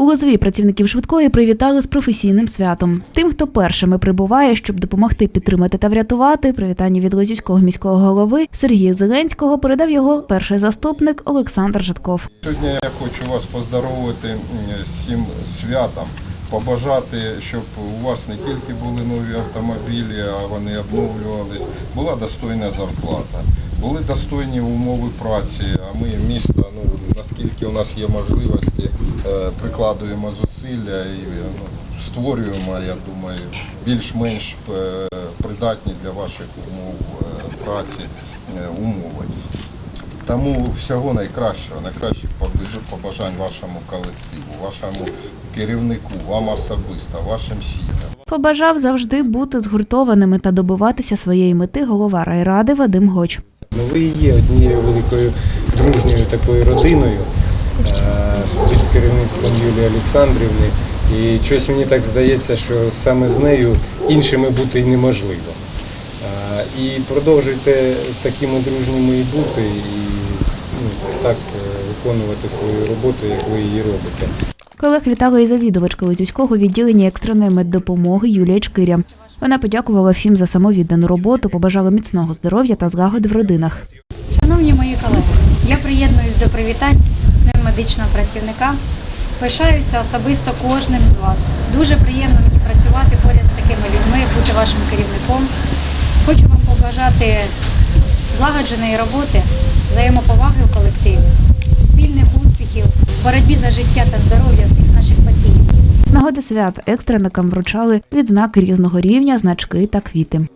У Лозові працівників швидкої привітали з професійним святом. Тим, хто першими прибуває, щоб допомогти підтримати та врятувати, привітання від Лозівського міського голови Сергія Зеленського передав його перший заступник Олександр Житков. Сьогодні я хочу вас поздоровити м, з цим святом, побажати, щоб у вас не тільки були нові автомобілі, а вони обновлювались, була достойна зарплата, були достойні умови праці, а ми місто, ну, наскільки у нас є можливості, е, прикладуємо зусилля і ну, створюємо, я думаю, більш-менш е, придатні для ваших умов е, праці е, умови. Тому всього найкращого, найкращих побажань вашому колективу, вашому керівнику, вам особисто, вашим сім'ям. Побажав завжди бути згуртованими та добиватися своєї мети голова райради Вадим Гоч. Ну, ви є однією великою дружньою такою родиною е, під керівництвом Юлії Олександрівни. І щось мені так здається, що саме з нею іншими бути неможливо. Е, І продовжуйте такими дружніми і бути, і ну, так е, виконувати свою роботу, як ви її робите. Колег вітала і завідувачка Лозівського відділення екстреної меддопомоги Юлія Чкиря. Вона подякувала всім за самовіддану роботу, побажала міцного здоров'я та злагоди в родинах. Шановні мої колеги, я приєднуюсь до привітань з Днем медичного працівника. Пишаюся особисто кожним з вас. Дуже приємно мені працювати поряд з такими людьми, бути вашим керівником. Хочу вам побажати злагодженої роботи, взаємоповаги у колективі, спільних успіхів, боротьбі за життя та здоров'я нагоди свят екстреникам вручали відзнаки різного рівня, значки та квіти.